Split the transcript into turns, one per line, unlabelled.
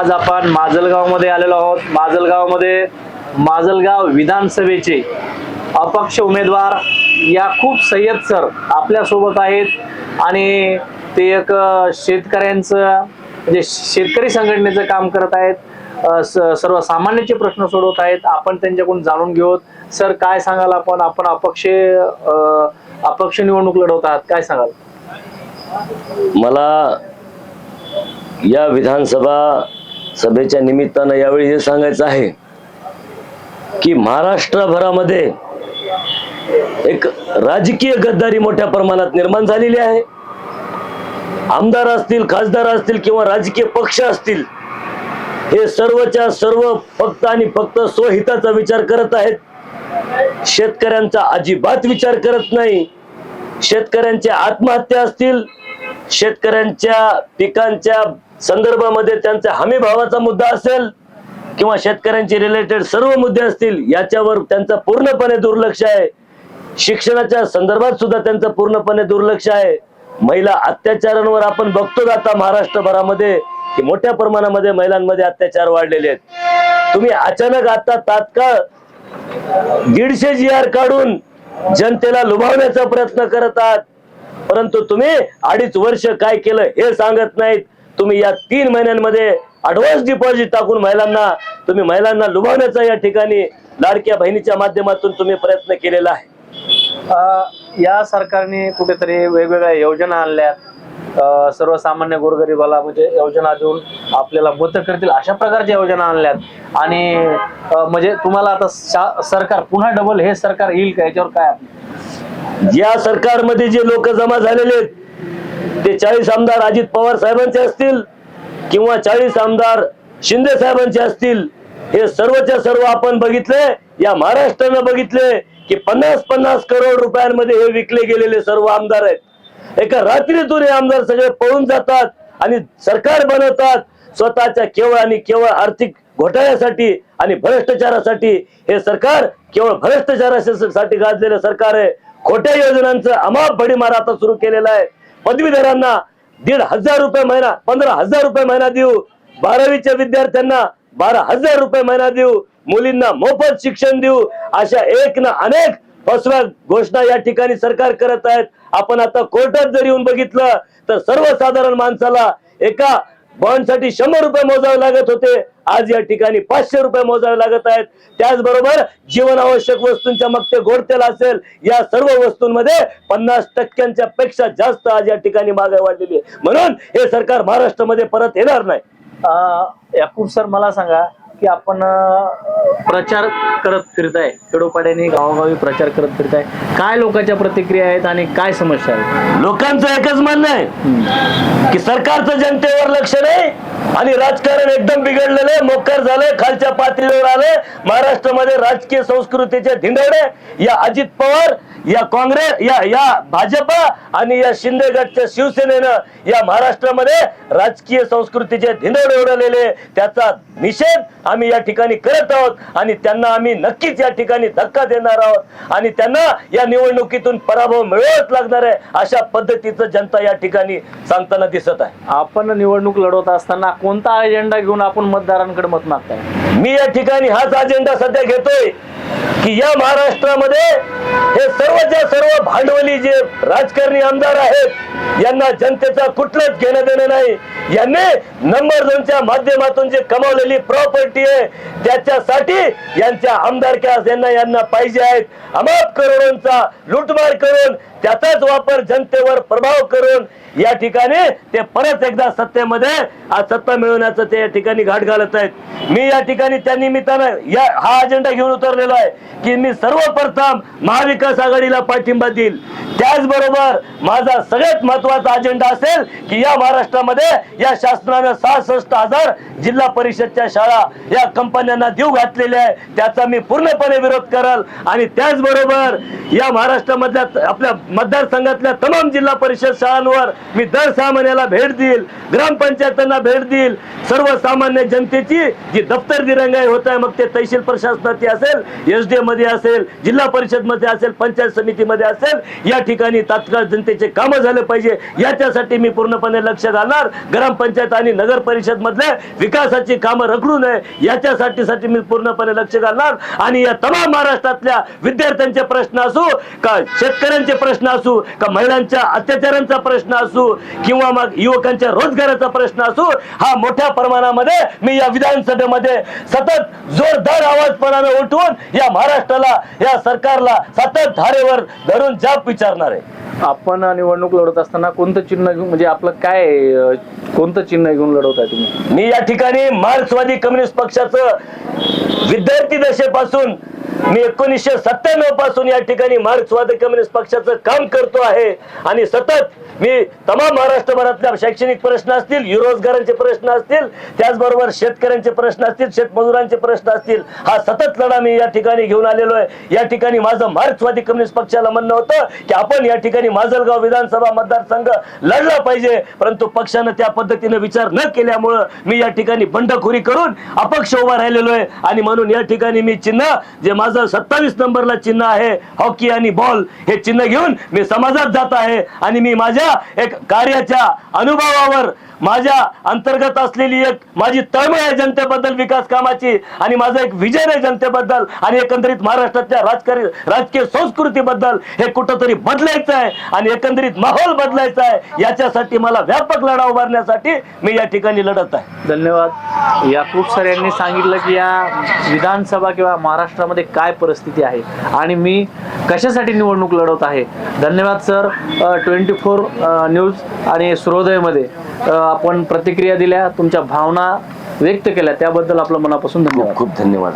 आज आपण माजलगावमध्ये आलेलो आहोत. माजलगावमध्ये माजलगाव विधानसभेचे अपक्ष उमेदवार याकूब सय्यद सर आपल्यासोबत आहेत. आणि ते एक शेतकऱ्यांचं म्हणजे शेतकरी संघटनेचं काम करत आहेत. सर्व स- सर्वसामान्यांचे प्रश्न सोडवत आहेत. आपण त्यांच्याकडून जाणून घेऊत सर काय सांगाल आपण? आपण अपक्ष अपक्ष निवडणूक लढवत आहात. काय सांगाल?
मला या विधानसभा सभेच्या निमित्तानं यावेळी हे सांगायचं आहे की महाराष्ट्रभरामध्ये एक राजकीय गद्दारी मोठ्या प्रमाणात निर्माण झालेली आहे. आमदार असतील खासदार असतील किंवा राजकीय पक्ष असतील हे सर्वच्या सर्व फक्त आणि फक्त स्वहिताचा विचार करत आहेत. शेतकऱ्यांचा अजिबात विचार करत नाही. शेतकऱ्यांच्या आत्महत्या असतील शेतकऱ्यांच्या पिकांच्या संदर्भामध्ये त्यांचा हमी भावाचा मुद्दा असेल किंवा शेतकऱ्यांचे रिलेटेड सर्व मुद्दे असतील याच्यावर त्यांचा पूर्णपणे दुर्लक्ष आहे. शिक्षणाच्या संदर्भात सुद्धा त्यांचं पूर्णपणे दुर्लक्ष आहे. महिला अत्याचारांवर आपण बघतो आता महाराष्ट्रभरामध्ये की मोठ्या प्रमाणामध्ये महिलांमध्ये अत्याचार वाढलेले आहेत. तुम्ही अचानक आता तात्काळ दीडशे जी आर काढून जनतेला लुभावण्याचा प्रयत्न करत आहात. परंतु तुम्ही अडीच वर्ष काय केलं हे सांगत नाहीत. तुम्ही या तीन महिन्यांमध्ये ऍडव्हान्स डिपॉझिट टाकून महिलांना तुम्ही महिलांना लुभावण्याचा या ठिकाणी लाडक्या बहिणीच्या माध्यमातून तुम्ही प्रयत्न केलेला आहे.
या सरकारने कुठेतरी वेगवेगळ्या योजना आणल्या अ, सर्वसामान्य गोरगरिबाला म्हणजे योजना देऊन आपल्याला मत करतील अशा प्रकारच्या योजना आणल्यात. आणि म्हणजे तुम्हाला आता सरकार पुन्हा डबल हे सरकार येईल का? याच्यावर काय?
या सरकारमध्ये जे लोक जमा झालेले आहेत ते चाळीस आमदार अजित पवार साहेबांचे असतील किंवा चाळीस आमदार शिंदे साहेबांचे असतील हे सर्वच्या सर्व आपण बघितले या महाराष्ट्रानं बघितले की पन्नास पन्नास करोड रुपयांमध्ये हे विकले गेलेले सर्व आमदार आहेत. एका रात्रीतून हे आमदार सगळे पळून जातात आणि सरकार बनवतात. स्वतःच्या केवळ आणि केवळ आर्थिक घोटाळ्यासाठी आणि भ्रष्टाचारासाठी हे सरकार केवळ भ्रष्टाचारासाठी गाजलेलं सरकार आहे. खोट्या योजनांचं अमाप भडीमार आता सुरू केलेला आहे. पदवीधरांना दीड हजार रुपये महिना पंधरा हजार रुपये महिना देऊ. बारावीच्या विद्यार्थ्यांना बारा हजार रुपये महिना देऊ. मुलींना मोफत शिक्षण देऊ. अशा एक ना अनेक फसव्या घोषणा या ठिकाणी सरकार करत आहेत. आपण आता कोर्टात जर येऊन बघितलं तर सर्वसाधारण माणसाला एका बॉन्डसाठी शंभर रुपये मोजावे लागत होते. आज या ठिकाणी पाचशे रुपये मोजावे लागत आहेत. त्याचबरोबर जीवनावश्यक वस्तूंच्या मग ते गोडतेल असेल या सर्व वस्तूंमध्ये पन्नास टक्क्यांच्या पेक्षा जास्त आज या ठिकाणी महागाई वाढलेली आहे. म्हणून हे सरकार महाराष्ट्रामध्ये परत येणार नाही.
याकूब सर मला सांगा की आपण प्रचार करत फिरताय. खेडोपाड्याने गावोगावी प्रचार करत फिरताय. काय लोकांच्या प्रतिक्रिया आहेत आणि काय समस्या आहेत?
लोकांचं एकच म्हणणं आहे की सरकारचं जनतेवर लक्ष नाही आणि राजकारण एकदम बिघडलेलं आहे. मोक्कार झालंय खालच्या पातळीवर आले महाराष्ट्रामध्ये राजकीय संस्कृतीचे धिंडवडे या अजित पवार या काँग्रेस या या भाजपा आणि या शिंदे गटच्या शिवसेनेनं या महाराष्ट्रामध्ये राजकीय संस्कृतीचे धिंडवडे उडवलेले. त्याचा निषेध आम्ही या ठिकाणी करत आहोत आणि त्यांना आम्ही नक्कीच या ठिकाणी धक्का देणार आहोत. आणि त्यांना या निवडणुकीतून पराभव मिळवत लागणार आहे अशा पद्धतीचं जनता या ठिकाणी सांगताना दिसत आहे.
आपण निवडणूक लढवत असताना कोणता अजेंडा घेऊन आपण मतदारांकडे मत मागताय?
मी या ठिकाणी हाच अजेंडा सध्या घेतोय की या महाराष्ट्रामध्ये हे सर्वच्या सर्व भांडवली जे राजकारणी आमदार आहेत यांना जनतेचा कुठलंच घेणं देणं नाही. यांनी नंबर दोनच्या माध्यमातून जे कमावलेली प्रॉपर्टी आहे त्याच्यासाठी यांच्या आमदारक्या यांना यांना पाहिजे आहेत अमाप करोडोंचा लुटमार करून त्याचाच वापर जनतेवर प्रभाव करून या ठिकाणी ते परत एकदा सत्तेमध्ये आज सत्ता मिळवण्याचं ते या ठिकाणी घाट घालत आहेत. मी या ठिकाणी त्या निमित्तानं या हा अजेंडा घेऊन उतरलेलो आहे की मी सर्वप्रथम महाविकास आघाडीला पाठिंबा देईल. त्याचबरोबर माझा सगळ्यात महत्त्वाचा अजेंडा असेल की या महाराष्ट्रामध्ये या शासनानं सहासष्ट हजार जिल्हा परिषदच्या शाळा या कंपन्यांना देऊ घातलेल्या आहे त्याचा मी पूर्णपणे विरोध करल. आणि त्याचबरोबर या महाराष्ट्रामधल्या आपल्या मतदारसंघातल्या तमाम जिल्हा परिषद शाळांवर मी दर सहा महिन्याला भेट देईल. ग्रामपंचायतांना भेट देईल. सर्वसामान्य जनतेची जी दफ्तर दिरंगाई होत आहे मग ते तहसील प्रशासनाची असेल एस डी मध्ये असेल जिल्हा परिषदमध्ये असेल पंचायत समितीमध्ये असेल या ठिकाणी तात्काळ जनतेचे कामं झाले पाहिजे. याच्यासाठी मी पूर्णपणे लक्ष घालणार. ग्रामपंचायत आणि नगर परिषद मधले विकासाची कामं रखडू नये. याच्यासाठी साठी मी पूर्णपणे लक्ष घालणार. आणि या तमाम महाराष्ट्रातल्या विद्यार्थ्यांचे प्रश्न असो का शेतकऱ्यांचे प्रश्न असू का महिलांच्या अत्याचारांचा प्रश्न असू किंवा मग युवकांच्या रोजगाराचा प्रश्न असू हा मोठ्या प्रमाणामध्ये मी या विधानसभेमध्ये सतत जोरदार आवाजपणाने उठवून या महाराष्ट्राला या सरकारला सतत धारेवर धरून जाब विचारणार आहे.
आपण निवडणूक लढवत असताना कोणतं चिन्ह घेऊन म्हणजे आपलं काय कोणतं चिन्ह घेऊन लढवत आहे तुम्ही?
मी या ठिकाणी मार्क्सवादी कम्युनिस्ट पक्षाचं विद्यार्थी दशेपासून मी एकोणीसशे सत्त्याण्णवपासून या ठिकाणी मार्क्सवादी कम्युनिस्ट पक्षाचं काम करतो आहे. आणि सतत मी तमाम महाराष्ट्रभरातल्या शैक्षणिक प्रश्न असतील रोजगारांचे प्रश्न असतील त्याचबरोबर शेतकऱ्यांचे प्रश्न असतील शेतमजुरांचे प्रश्न असतील हा सतत लढा मी या ठिकाणी घेऊन आलेलो आहे. या ठिकाणी माझं मार्क्सवादी कम्युनिस्ट पक्षाला म्हणणं होतं की आपण या ठिकाणी माजलगाव विधानसभा मतदारसंघ लढला पाहिजे परंतु पक्षानं त्या पद्धतीने विचार न केल्यामुळं मी या ठिकाणी बंडखोरी करून अपक्ष उभा राहिलेलो आहे. आणि म्हणून या ठिकाणी मी चिन्ह जे माझं सत्तावीस नंबरला चिन्ह आहे. हॉकी आणि बॉल हे चिन्ह घेऊन मी समाजात जात आहे आणि मी माझ्या एक कार्याच्या अनुभवावर माझ्या अंतर्गत असलेली एक माझी तळमळ आहे जनतेबद्दल विकास कामाची आणि माझा एक विजय आहे जनतेबद्दल आणि एकंदरीत महाराष्ट्रातल्या राजकारी राजकीय संस्कृतीबद्दल हे कुठंतरी बदलायचं आहे आणि एकंदरीत माहोल बदलायचा आहे याच्यासाठी मला व्यापक लढा उभारण्यासाठी मी या ठिकाणी लढत आहे.
धन्यवाद. याकूब सर यांनी सांगितलं की या विधानसभा किंवा महाराष्ट्रामध्ये काय परिस्थिती आहे आणि मी कशासाठी निवडणूक लढवत आहे. धन्यवाद सर. ट्वेंटी फोर न्यूज आणि सूर्योदयमध्ये आपण प्रतिक्रिया दिल्या तुमच्या भावना व्यक्त केल्या त्याबद्दल आपलं मनापासून धन्यवाद.
खूप धन्यवाद.